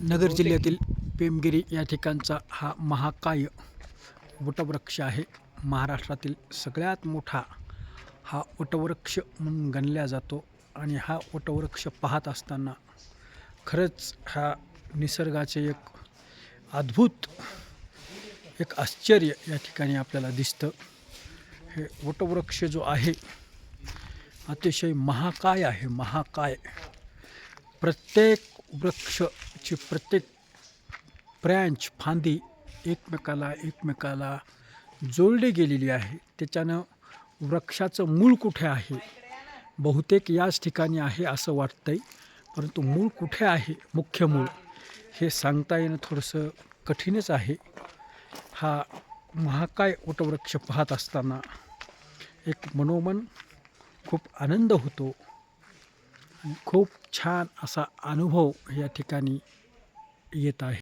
नगर जिल्ह्यातील पेमगिरी या ठिकाणचा हा महाकाय वटवृक्ष आहे. महाराष्ट्रातील सगळ्यात मोठा हा वटवृक्ष म्हणून गणला जातो आणि हा वटवृक्ष पाहत असताना खरंच हा निसर्गाचे एक अद्भुत एक आश्चर्य या ठिकाणी आपल्याला दिसतं. हे वटवृक्ष जो आहे अतिशय महाकाय आहे. महाकाय प्रत्येक वृक्ष ची प्रत्येक ब्रँच फांदी एकमेकाला एकमेकाला जोडली गेलेली आहे. त्याच्यानं वृक्षाचं मूळ कुठे आहे? बहुतेक याच ठिकाणी आहे असं वाटतंय परंतु मूळ कुठे आहे? मुख्य मूळ हे सांगता येणं थोडंसं कठीणच आहे. हा महाकाय वटवृक्ष पाहत असताना एक मनोमन खूप आनंद होतो. खूप छान असा अनुभव या ठिकाणी येत आहे.